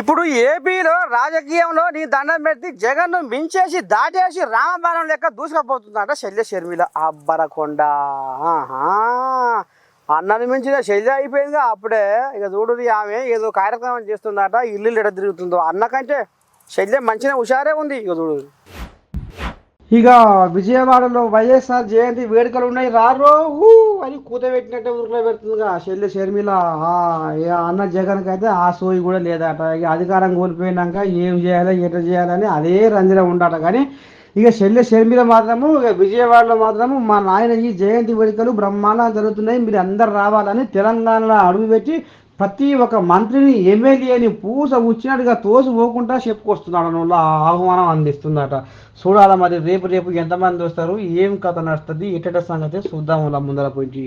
ఇప్పుడు ఏపీలో రాజకీయంలో నీ దండం పెట్టి జగన్ మించేసి దాటేసి రామబాణం లెక్క దూసుకపోతుందంట శల్య షర్మిల. అబ్బరకొండ. అన్నను అన్నని మించిన శల్య అయిపోయిందిగా అప్పుడే. ఇక చూడు ఆమె ఏదో కార్యక్రమం చేస్తుందట ఇల్లు ఎడ తిరుగుతుందో. అన్న కంటే శల్యం మంచిగా హుషారే ఉంది. ఇక చూడు. ఇక విజయవాడలో వైఎస్ఆర్ జయంతి వేడుకలు ఉన్నాయి. రారో అని కూతబెట్టినట్టే ఊరిలో పెడుతుందిగా శల్య షర్మిల. అన్న జగన్కి అయితే ఆ సోయి కూడా లేదట. ఇక అధికారం కోల్పోయినాక ఏం చేయాలి ఎట్లా చేయాలని అదే రంజన ఉండట కానీ ఇక శల్య షర్మిల మాత్రము ఇక విజయవాడలో మాత్రము మా నాయన ఈ జయంతి వేడుకలు బ్రహ్మాండంగా జరుగుతున్నాయి. మీరు అందరు రావాలని తెలంగాణలో అడుగుపెట్టి ప్రతి ఒక్క మంత్రిని ఎమ్మెల్యేని పూస వచ్చినట్టుగా తోసి పోకుండా చెప్పుకొస్తున్నాడు ఆ ఆహ్వానం అందిస్తుందట. చూడాల మరి రేపు రేపు ఎంతమంది వస్తారు ఏం కథ నడుస్తుంది ఎట్ట సంగతి చూద్దాం ముందర పోయి